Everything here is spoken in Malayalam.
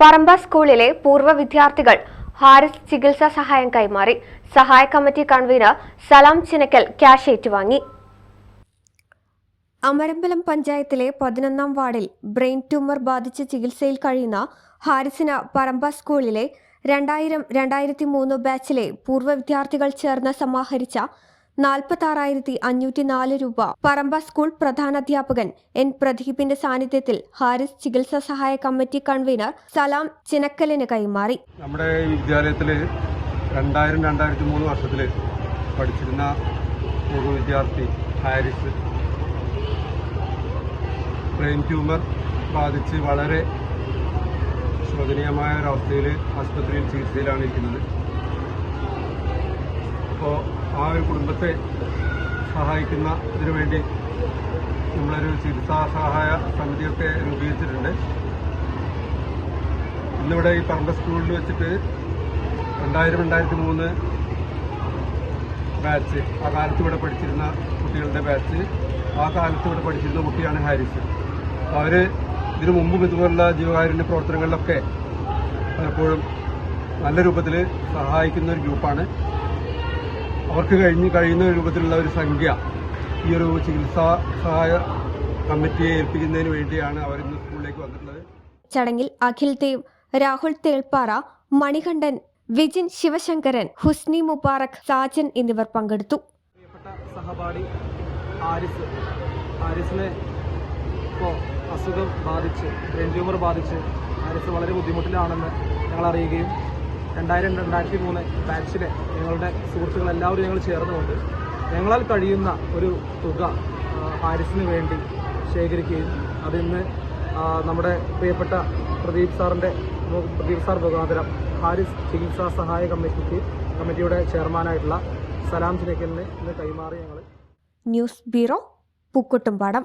Paramba സ്കൂളിലെ പൂർവ വിദ്യാർത്ഥികൾ ഹാരിസ് ചികിത്സാ സഹായം കൈമാറി സഹായ committee convener Salam Chinakkal cash ഏറ്റുവാങ്ങി. അമരമ്പലം പഞ്ചായത്തിലെ പതിനൊന്നാം വാർഡിൽ ബ്രെയിൻ ട്യൂമർ ബാധിച്ച് ചികിത്സയിൽ കഴിയുന്ന ഹാരിസിന് പറമ്പ സ്കൂളിലെ രണ്ടായിരം രണ്ടായിരത്തി മൂന്ന് ബാച്ചിലെ പൂർവ വിദ്യാർത്ഥികൾ ചേർന്ന് സമാഹരിച്ച നാൽപ്പത്തി അഞ്ഞൂറ്റി നാല് രൂപ. പറമ്പ സ്കൂൾ പ്രധാനാധ്യാപകൻ എൻ പ്രദീപിന്റെ സാന്നിധ്യത്തിൽ ഹാരിസ് ചികിത്സാ സഹായ കമ്മിറ്റി കൺവീനർ സലാം ചിനക്കലിന് കൈമാറി. നമ്മുടെ ഈ വിദ്യാലയത്തിൽ രണ്ടായിരം രണ്ടായിരത്തി മൂന്ന് വർഷത്തിൽ പഠിച്ചിരുന്ന ഒരു വിദ്യാർത്ഥി ഹാരിസ്. ബ്രെയിൻ ട്യൂമർ ബാധിച്ച് വളരെ ശോചനീയമായ ഒരവസ്ഥയിൽ ആശുപത്രിയിൽ ചികിത്സയിലാണ് ഇരിക്കുന്നത്. ആ ഒരു കുടുംബത്തെ സഹായിക്കുന്ന ഇതിനു വേണ്ടി നമ്മളൊരു ചികിത്സാ സഹായ സമിതിയൊക്കെ രൂപീകരിച്ചിട്ടുണ്ട്. ഇന്നിവിടെ ഈ പറമ്പ സ്കൂളിൽ വെച്ചിട്ട് രണ്ടായിരം രണ്ടായിരത്തി മൂന്ന് ബാച്ച് ആ കാലത്ത് ഇവിടെ പഠിച്ചിരുന്ന കുട്ടികളുടെ ബാച്ച് ആ കാലത്ത് ഇവിടെ പഠിച്ചിരുന്ന കുട്ടിയാണ് ഹാരിസ്. അവർ ഇതിനു മുമ്പും ഇതുപോലുള്ള ജീവകാരുണ്യ പ്രവർത്തനങ്ങളിലൊക്കെ പലപ്പോഴും നല്ല രൂപത്തിൽ സഹായിക്കുന്ന ഒരു ഗ്രൂപ്പാണ്. അവർക്ക് കഴിഞ്ഞ് കഴിയുന്ന രൂപത്തിലുള്ള ഒരു സംഖ്യ ഈ ഒരു ചികിത്സാ സഹായ കമ്മിറ്റിയെ ഏൽപ്പിക്കുന്നതിന് വേണ്ടിയാണ് അവർ ഇന്ന് സ്കൂളിലേക്ക് വന്നിട്ടുള്ളത്. ചടങ്ങിൽ അഖിൽ ദേവ് രാഹുൽ തേൾപ്പാറ മണികണ്ഠൻ വിജിൻ ശിവശങ്കരൻ ഹുസ്നി മുബാറക് സാജൻ എന്നിവർ പങ്കെടുത്തു. സഹപാഠി ആരിസ് ആരിസിനെ ഇപ്പോൾ അസുഖം ബാധിച്ച് ബ്രെയിൻ ട്യൂമർ ബാധിച്ച് ആരിസ് വളരെ ബുദ്ധിമുട്ടിലാണെന്ന് ഞങ്ങൾ അറിയുകയും രണ്ടായിരം രണ്ടായിരത്തി മൂന്ന് ബാച്ചിലെ ഞങ്ങളുടെ സുഹൃത്തുക്കൾ എല്ലാവരും ഞങ്ങൾ ചേർന്നുകൊണ്ട് ഞങ്ങളാൽ കഴിയുന്ന ഒരു തുക ഹാരിസിന് വേണ്ടി ശേഖരിക്കുകയും അതിന്ന് നമ്മുടെ പ്രിയപ്പെട്ട പ്രദീപ് സാറിന്റെ പ്രദീപ് സാർ മുഖാന്തരം ഹാരിസ് ചികിത്സാ സഹായ കമ്മിറ്റിക്ക് കമ്മിറ്റിയുടെ ചെയർമാനായിട്ടുള്ള സലാം ചിനക്കലിന് ഇന്ന് കൈമാറി ഞങ്ങൾ ന്യൂസ് ബ്യൂറോ പൂക്കുട്ടുംപാടം.